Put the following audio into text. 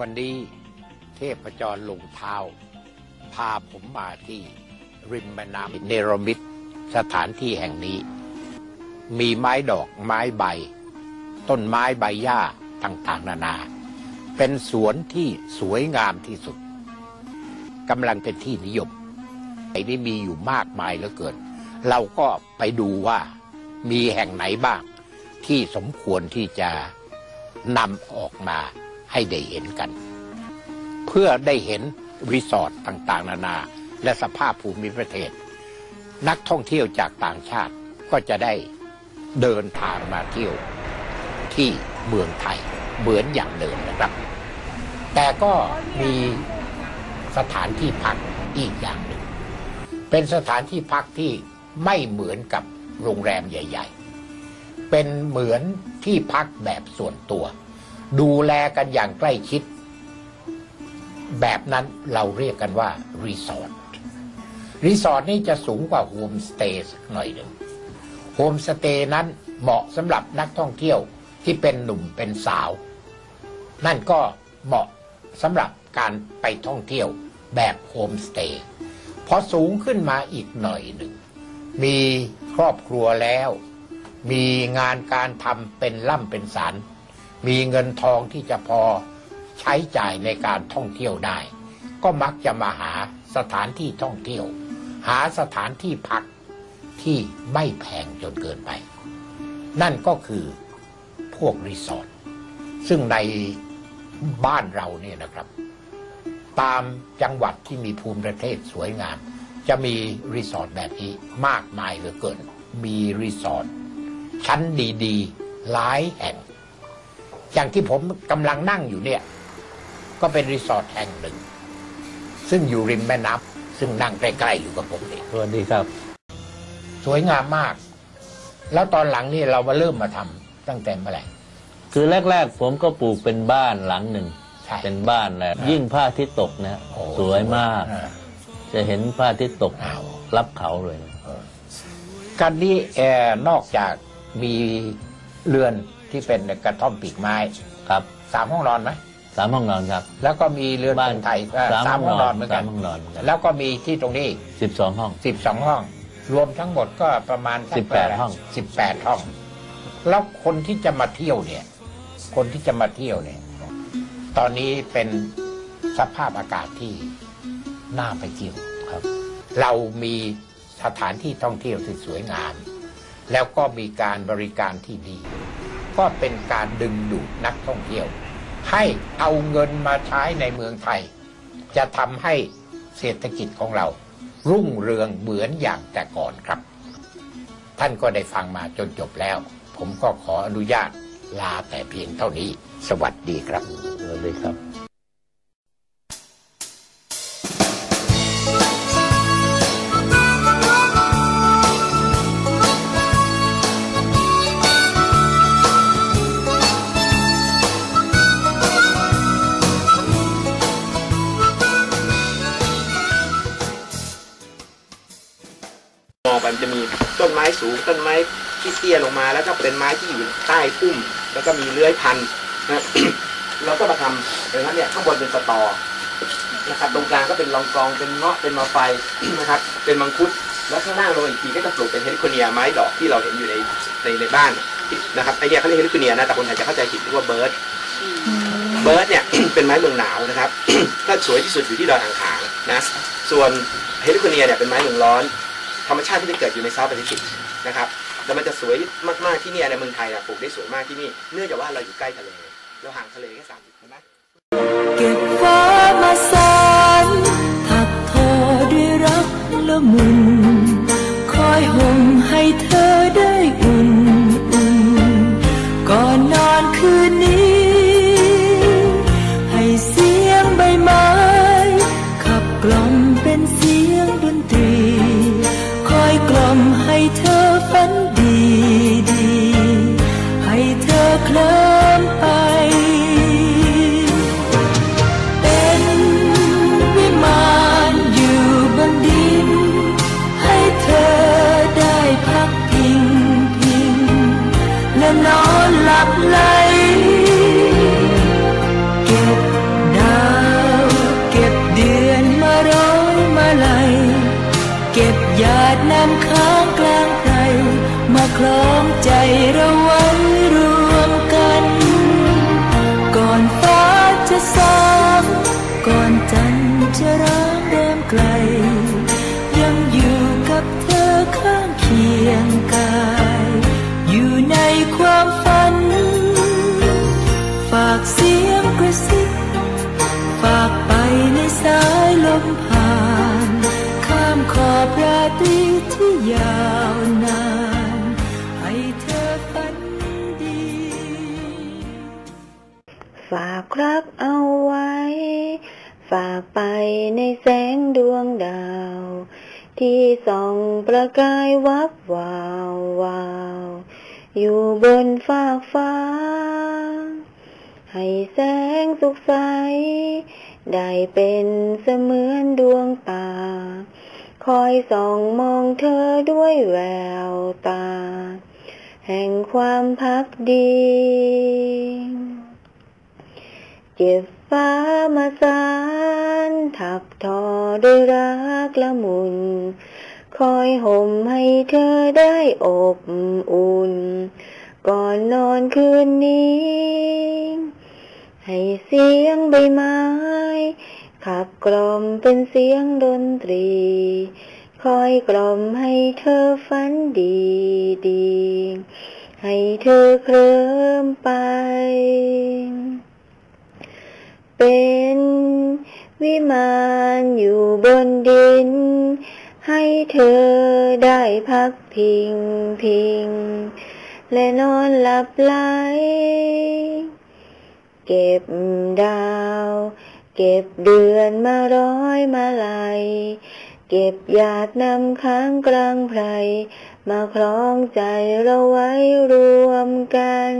วันนี้เทพจรลงเท้า พาผมมาที่ริมแม่น้ำเนรมิตสถานที่แห่งนี้ มีไม้ดอกไม้ใบ ต้นไม้ใบหญ้าต่างๆ นานา เป็นสวนที่สวยงามที่สุดกำลังเป็นที่นิยมไอ้นี่มีอยู่มากมายเหลือเกิน เราก็ไปดูว่ามีแห่งไหนบ้างที่สมควรที่จะนำออกมา ให้ได้เห็นกัน เพื่อได้เห็นรีสอร์ทต่างๆ นานา และสภาพภูมิประเทศ นักท่องเที่ยวจากต่างชาติก็จะได้เดินทางมาเที่ยวที่เมืองไทยเหมือนอย่างเดิมนะครับ แต่ก็มีสถานที่พักอีกอย่างหนึ่ง เป็นสถานที่พักที่ไม่เหมือนกับโรงแรมใหญ่ ๆ เป็นเหมือนที่พักแบบส่วนตัว ดูแลกันอย่างใกล้ชิด แบบนั้นเราเรียกกันว่ารีสอร์ทรีสอร์ทนี่จะสูงกว่าโฮมสเตย์สักหน่อยหนึ่งโฮมสเตย์นั้นเหมาะสำหรับนักท่องเที่ยวที่เป็นหนุ่มเป็นสาว นั่นก็เหมาะสำหรับการไปท่องเที่ยวแบบโฮมสเตย์พอสูงขึ้นมาอีกหน่อยหนึ่ง มีครอบครัวแล้ว มีงานการทำเป็นล่ำเป็นสัน มีเงินทองที่จะพอใช้จ่ายในการท่องเที่ยวได้ ก็มักจะมาหาสถานที่ท่องเที่ยว หาสถานที่พักที่ไม่แพงจนเกินไป นั่นก็คือพวกรีสอร์ทซึ่งในบ้านเราเนี่ยนะครับ ตามจังหวัดที่มีภูมิประเทศสวยงาม จะมีรีสอร์ทแบบนี้มากมายเหลือเกิน มีรีสอร์ทชั้นดี ๆ หลายแห่ง อย่างที่ผมกำลังนั่งอยู่เนี่ย ก็เป็นรีสอร์ทแห่งหนึ่ง ซึ่งอยู่ริมแม่น้ำซึ่งนั่งใกล้ๆอยู่กับผมเองสวัสดีครับ สวยงามมาก แล้วตอนหลังนี่เรามาเริ่มมาทำตั้งแต่เมื่อไหร่ คือแรก ๆ ผมก็ปลูกเป็นบ้านหลังหนึ่ง ใช่เป็นบ้านแหละยิ่งพระอาทิตย์ตกนะ โอ้สวยมาก อ่จะเห็นพระอาทิตย์ตกอ้าว รับเขาเลยนะ การนี้แอร์นอกจากมีเรือน ที่เป็นกระท่อมปีกไม้ครับสามห้องนอนไหมสามห้องนอนครับ แล้วก็มีเรือนบ้านคนไทยเอ่อสามห้องนอนเหมือนกัสานมห้องนอนครับแล้วก็มีที่ตรงนี้สิบสองห้องสิบสองห้อง รวมทั้งหมดก็ประมาณสัก18ห้องสิบแปดห้อง แล้วคนที่จะมาเที่ยวเนี่ย คนที่จะมาเที่ยวเนี่ย ตอนนี้เป็นสภาพอากาศที่น่าไปเที่ยวครับ เรามีสถานที่ท่องเที่ยวที่สวยงาม แล้วก็มีการบริการที่ดี ก็เป็นการดึงดูดนักท่องเที่ยว ให้เอาเงินมาใช้ในเมืองไทย จะทำให้เศรษฐกิจของเรา รุ่งเรืองเหมือนอย่างแต่ก่อนครับ ท่านก็ได้ฟังมาจนจบแล้ว ผมก็ขออนุญาตลาแต่เพียงเท่านี้ สวัสดีครับสวัสดีครับ มันจะมีต้นไม้สูงต้นไม้ที่เตี้ยลงมา แล้วก็เป็นไม้ที่อยู่ใต้พุ่ม แล้วก็มีเลื้อยพันนะเราก็มาทำอย่างนั้นเนี่ยข้างบนเป็นสตอนะครับตรงกลางก็เป็นรองกองเป็นเงาะเป็นมะไฟนะครับ เป็นมังคุดแล้วข้างล่างลงอีกทีก็จะปลูกเป็นเฮลิโคเนียไม้ดอกที่เราเห็นอยู่ในในในบ้านนะครับไอเดียเขาเรียกเฮลิโคเนียนะแต่คนไทยจะเข้าใจผิดเรียกว่าเบิร์ดเบิร์ดเนี่ยเป็นไม้เมืองหนาวนะครับถ้าสวยที่สุดอยู่ที่ดอยอ่างขางนะส่วนเฮลิโคเนียเนี่ยเป็นไม้เมืองร้อน ธรรมชาติที่จะเกิดอยู่ในเซาท์แปซิฟิกนะครับแล้วมันจะสวยมากๆที่นี่ในเมืองไทยนะปลูกได้สวยมากที่นี่เนื่องจากว่าเราอยู่ใกล้ทะเลเราห่างทะเลแค่สามสิบใช่ไหมเก็บฟ้ามาสานถักทอด้วยรักละมุนคอยห่มให้เธอ นอนหลับไหลเก็บดาวเก็บเดือนมาร้ยมาไหลเก็บยาดนำค้างกลางใจมาคล้องใจเราไว้ ยาวนานให้เธอฝันดี ฝากรักเอาไว้ ฝากไปในแสงดวงดาว ที่ส่องประกายวับวาววาว อยู่บนฟากฟ้า ให้แสงสุขใส ได้เป็นเสมือนดวงตา คอยส่องมองเธอด้วยแววตา แห่งความพักดีเก็บฟ้ามาสานถักทอด้วยรักละมุน คอยห่มให้เธอได้อบอุ่น ก่อนนอนคืนนี้ ให้เสียงใบไม้ ขับกล่อมเป็นเสียงดนตรี คอยกล่อมให้เธอฝันดีดี ให้เธอเคลิ้มไป เป็นวิมานอยู่บนดิน ให้เธอได้พักพิงพิง และนอนหลับไหล เก็บดาว เก็บเดือนมาร้อยมาลายเก็บหยาดนำค้างกลางไพรมาคล้องใจเราไว้รวมกัน